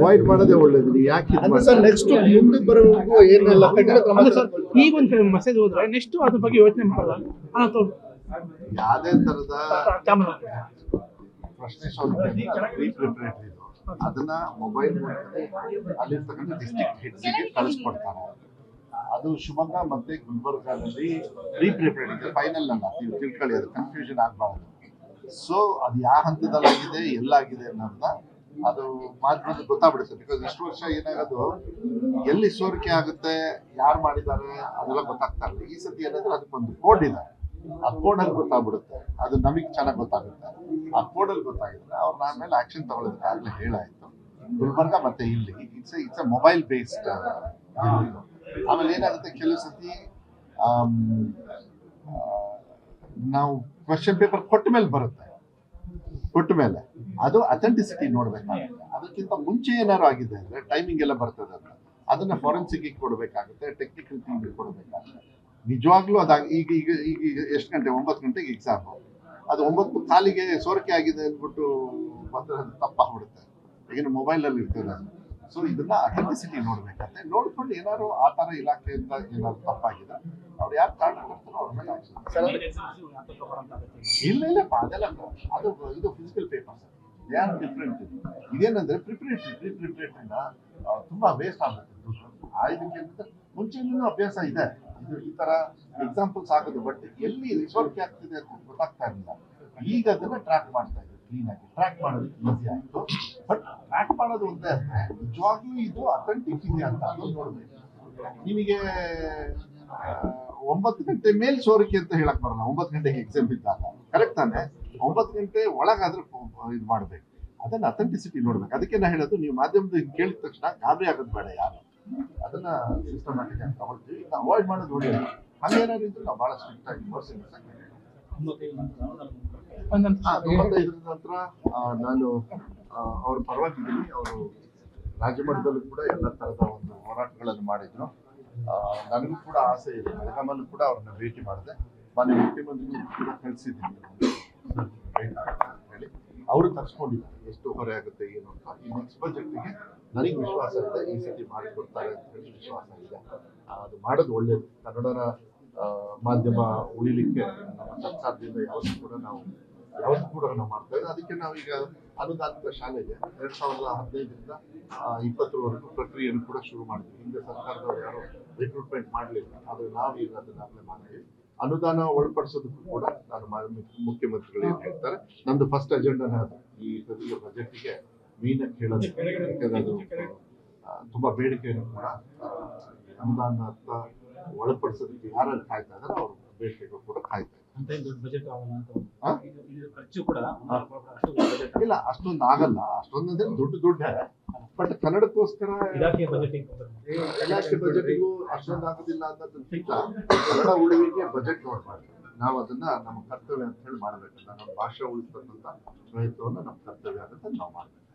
Avoid ಮಾಡೋದೇ ಒಳ್ಳೇದು ನೀವು ಯಾಕೆ ಸರ್ ನೆಕ್ಸ್ಟ್ ಮುಂದೆ ಬರೋವರೆಗೂ ಏನೆಲ್ಲ ಈಗ ಒಂದು ಮೆಸೇಜ್ ಹೋದ್ರೆ ನೆಕ್ಸ್ಟ್ ಅದ್ರ ಬಗ್ಗೆ ಯೋಚನೆ ಮಾಡಲ್ಲ. ಯಾವುದೇ ತರದ ಪ್ರಶ್ನೆ ಪ್ರೀ ಪ್ರಿಪರೇಟರಿ ಇದು. ಅದನ್ನ ಮೊಬೈಲ್ ಅಲ್ಲಿರ್ತಕ್ಕಂಥ ಡಿಸ್ಟ್ರಿಕ್ಟ್ ಹೆಡ್ಸ್ಗೆ ಕಳಿಸ್ಕೊಡ್ತಾರೆ. ಅದು ಶಿವಮೊಗ್ಗ ಮತ್ತೆ ಗುಲ್ಬರ್ಗಾದಲ್ಲಿ ಪ್ರೀ ಇದೆ. ಫೈನಲ್ ಅಲ್ಲ ನೀವು ತಿಳ್ಕೊಳ್ಳಿ ಅದು ಕನ್ಫ್ಯೂಷನ್ ಆಗಬಾರ್ದು. ಸೊ ಅದು ಯಾವ ಹಂತದಲ್ಲಾಗಿದೆ ಎಲ್ಲಾಗಿದೆ ಅನ್ನೋದನ್ನ ಅದು ಮಾಧ್ಯಮದಲ್ಲಿ ಗೊತ್ತಾಗ್ಬಿಡುತ್ತೆ ಬಿಕಾಸ್ ಇಷ್ಟು ವರ್ಷ ಏನಾಗೋದು, ಎಲ್ಲಿ ಸೋರಿಕೆ ಆಗುತ್ತೆ, ಯಾರು ಮಾಡಿದ್ದಾರೆ, ಅದೆಲ್ಲ ಗೊತ್ತಾಗ್ತಾ ಇಲ್ಲ. ಈ ಸತಿ ಏನಂದ್ರೆ ಅದಕ್ಕೊಂದು ಕೋಡ್ ಇದೆ ಆ ಕೋಡಲ್ಲಿ ಗೊತ್ತಾಗ್ಬಿಡುತ್ತೆ. ಅದು ನಮಗೆ ಚೆನ್ನಾಗಿ ಗೊತ್ತಾಗುತ್ತೆ. ಆ ಕೋಡಲ್ಲಿ ಗೊತ್ತಾಗಿದ್ರೆ ಅವ್ರು ಆಮೇಲೆ ಆಕ್ಷನ್ ತಗೊಳ್ಳೋದಕ್ಕೆ ಆಗಲೇ ಹೇಳಾಯ್ತು. ಗುಲ್ಬರ್ಗ ಮತ್ತೆ ಇಲ್ಲಿ. It's it's a mobile based ಆಮೇಲೆ ಏನಾಗುತ್ತೆ ಕೆಲವು ಸತಿ ನಾವು ಕ್ವಶನ್ ಪೇಪರ್ ಕೊಟ್ಟ ಮೇಲೆ ಬರುತ್ತೆ. ಕೊಟ್ಟ ಮೇಲೆ. ಅದು ಅಥೆಂಟಿಸಿಟಿ ನೋಡ್ಬೇಕಾಗುತ್ತೆ. ಅದಕ್ಕಿಂತ ಮುಂಚೆ ಏನಾದ್ರು ಆಗಿದೆ ಅಂದ್ರೆ ಟೈಮಿಂಗ್ ಎಲ್ಲ ಬರ್ತದೆ ಅಂತ. ಅದನ್ನ ಫಾರೆನ್ಸಿಕ್ ಕೊಡಬೇಕಾಗುತ್ತೆ ಟೆಕ್ನಿಕಲ್ ಟೀಮ್ ಕೊಡಬೇಕಾಗುತ್ತೆ. ನಿಜವಾಗ್ಲೂ ಅದಾಗ ಈಗ ಈಗ ಈಗ ಎಷ್ಟು ಗಂಟೆ? ಒಂಬತ್ತು ಗಂಟೆಗೆ ಎಕ್ಸಾಮ್ ಅದು ಒಂಬತ್ತು ಕಾಲಿಗೆ ಸೋರಿಕೆ ಆಗಿದೆ ಅಂದ್ಬಿಟ್ಟು ಬಂದರೆ ಅದು ತಪ್ಪಾಗ್ಬಿಡುತ್ತೆ. ಈಗಿನ ಮೊಬೈಲಲ್ಲಿ ಇರ್ತದೆ ಸೊ ಇದನ್ನ ಅಥೆಂಟಿಸಿಟಿ ನೋಡ್ಬೇಕಂತ ನೋಡ್ಕೊಂಡು ಏನಾದ್ರು ಆ ತರ ಇಲಾಖೆಯಿಂದ ಏನಾದ್ರು ತಪ್ಪಾಗಿದೆ ಅವ್ರು ಯಾರು ಕಾರಣ ಕೊಡ್ತಾರೋ ಅವ್ರ ಮೇಲೆ. ಇಲ್ಲ ಇಲ್ಲಪ್ಪ ಅದೆಲ್ಲ ಅದು ಇದು ಫಿಸಿಕಲ್ ಯಾರು ಡಿಫ್ರೆಂಟ್ ಇದೇನಂದ್ರೆ ಪ್ರಿಪರೇಟರಿ ಪ್ರೀ ಪ್ರಿಪರೇಟರಿನ ತುಂಬಾ ವೇಸ್ಟ್ ಆಗುತ್ತೆ ದುಡ್ಡು. ಮುಂಚೆನೂ ಅಭ್ಯಾಸ ಇದೆ. ಈ ತರ ಎಕ್ಸಾಂಪಲ್ಸ್ ಆಗೋದು ಬಟ್ ಎಲ್ಲಿ ಸೋರಿಕೆ ಆಗ್ತಿದೆ ಅಂತ ಗೊತ್ತಾಗ್ತಾ ಇರಲಿಲ್ಲ. ಈಗ ಅದನ್ನ ಟ್ರ್ಯಾಕ್ ಮಾಡ್ತಾ ಇದ್ದಾರೆ ಕ್ಲೀನ್ ಆಗಿ. ಟ್ರ್ಯಾಕ್ ಮಾಡೋದು ಈಸಿ ಆಯ್ತು. ಬಟ್ ಟ್ರ್ಯಾಕ್ ಮಾಡೋದು ಒಂದೇ ಅಂದ್ರೆ ನಿಜವಾಗ್ಲೂ ಇದು ಅಥೆಂಟಿಕ್ ಇದೆ ಅಂತ ಅದು ನೋಡ್ಬೇಕು. ನಿಮಗೆ ಒಂಬತ್ತು ಗಂಟೆ ಮೇಲೆ ಸೋರಿಕೆ ಅಂತ ಹೇಳಕ್ ಬರಲ್ಲ. ಒಂಬತ್ತು ಗಂಟೆಗೆ ಎಕ್ಸಾಮ್ ಇದ್ದಾಗ. ಕರೆಕ್ಟ್ ತಾನೆ? ಒಂಬತ್ತು ಗಂಟೆ ಒಳಗಾದ್ರೆ ಇದು ಮಾಡ್ಬೇಕು. ಅದನ್ನ ಅಥೆಂಟಿಸಿಟಿ ನೋಡ್ಬೇಕು. ಅದಕ್ಕೆ ನಾ ಹೇಳೋದು, ನೀವು ಮಾಧ್ಯಮದ ಕೇಳಿದ ತಕ್ಷಣ ಗಾಬರಿ ಆಗೋದು ಬೇಡ ಯಾರು. ಅದನ್ನ ಸಿಸ್ಟಮ್ಯಾಟಿಕ್ ಅಂತ ತಗೊಳ್ತೀವಿ. ಅವಾಯ್ಡ್ ಮಾಡೋದು ಒಳ್ಳೆಯದು ಹಂಗೇನಾದ್ರು ಇದ್ರೆ ನಾವು ಬಹಳ ಸ್ಟ್ರಿಕ್ಟ್ ಆಗಿ ಪರ್ಸೆಂಟ್ ತೊಂಬತ್ತೈದರ ನಂತರ ನಾನು ಅವ್ರ ಪರವಾಗಿದ್ದೀನಿ. ಅವರು ರಾಜ್ಯ ಮಟ್ಟದಲ್ಲೂ ಕೂಡ ಎಲ್ಲ ತರದ ಒಂದು ಹೋರಾಟಗಳನ್ನು ಮಾಡಿದ್ರು. ನನಗೂ ಕೂಡ ಆಸೆ ಇದೆ. ಬೆಳಗಾಮಲ್ಲೂ ಕೂಡ ಅವ್ರನ್ನ ಭೇಟಿ ಮಾಡಿದೆ. ಮನೆ ಮುಖ್ಯಮಂತ್ರಿ ಕೂಡ ಕಳಿಸಿದ್ದೀನಿ. ಅವರು ತರ್ಸ್ಕೊಂಡಿದ್ದಾರೆ. ಎಷ್ಟು ಹೊರೆ ಆಗುತ್ತೆ, ಏನು ಅಂತ. ಈ ನೆಕ್ಸ್ಟ್ ಬಜೆಟ್ಗೆ ನನಗೆ ವಿಶ್ವಾಸ ಇದೆ ಈ ಸತಿ ಮಾಡಿಕೊಡ್ತಾರೆ ಅಂತ ಹೇಳಿ ವಿಶ್ವಾಸ ಇದೆ. ಅದು ಮಾಡೋದು ಒಳ್ಳೇದು. ಕನ್ನಡರ ಮಾಧ್ಯಮ ಉಳಿಲಿಕ್ಕೆ ನಮ್ಮ ಸರ್ಕಾರದಿಂದ ಯಾವತ್ತೂ ಕೂಡ ನಾವು, ಯಾವತ್ತೂ ಕೂಡ ನಾವು ಮಾಡ್ತಾ ಇದ್ದೀವಿ ಅದಕ್ಕೆ ನಾವೀಗ ಅನುದಾನಿತ ಶಾಲೆಗೆ ಎರಡ್ ಸಾವಿರದ ಹದಿನೈದರಿಂದ ಇಪ್ಪತ್ತರವರೆಗೂ ಪ್ರಕ್ರಿಯೆಯನ್ನು ಕೂಡ ಶುರು ಮಾಡಿದ್ವಿ. ಹಿಂದೆ ಸರ್ಕಾರದವರು ಯಾರು ರಿಕ್ರೂಟ್ಮೆಂಟ್ ಮಾಡಲಿಲ್ಲ. ಆದರೆ ನಾವೀಗ ಅದನ್ನು ಅಪ್ಲೈ ಮಾಡಿದ್ವಿ ಅನುದಾನ ಒಳಪಡಿಸೋದಕ್ಕೂ ಕೂಡ ನಾನು ಮುಖ್ಯಮಂತ್ರಿಗಳು ಏನ್ ಹೇಳ್ತಾರೆ ನಂದು ಫಸ್ಟ್ ಅಜೆಂಡಾನ ಅದು ಈ ಸದ್ಯ ಬಜೆಟ್ಗೆ ಮೀನ ಕೇಳೋದು ಯಾಕಂದ್ರೆ ಅದು ತುಂಬಾ ಬೇಡಿಕೆಯನ್ನು ಕೂಡ ಅನುದಾನ ಒಳಪಡಿಸೋದಕ್ಕೆ ಯಾರಲ್ಲಿ ಕಾಯ್ತಾ ಇದಾರೆ ಅವ್ರ ಬೇಡಿಕೆಗಳು ಕೂಡ ಕಾಯ್ತಾ ಇಲ್ಲ ಅಷ್ಟೊಂದು ಆಗಲ್ಲ. ಅಷ್ಟೊಂದಂದ್ರೆ ದುಡ್ಡು ದುಡ್ಡೇ ಬಟ್ ಕನ್ನಡಕ್ಕೋಸ್ಕರ ಇಲಾಖೆ ಬಜೆಟಿಂಗ್ ಅಷ್ಟೊಂದು ಆಗೋದಿಲ್ಲ ಅನ್ನೋದಕ್ಕಿಂತ ಕನ್ನಡ ಉಳಿವಿಗೆ ಬಜೆಟ್ ನೋಡ್ಬಾರ್ದು ನಾವು ಅದನ್ನ ನಮ್ಮ ಕರ್ತವ್ಯ ಅಂತ ಹೇಳಿ ಮಾಡ್ಬೇಕಲ್ಲ. ನಮ್ಮ ಭಾಷೆ ಉಳಿಸ್ತಕ್ಕಂಥ ಪ್ರಯತ್ನವನ್ನು ನಮ್ಮ ಕರ್ತವ್ಯ ಆಗುತ್ತೆ ನಾವು ಮಾಡ್ಬೇಕು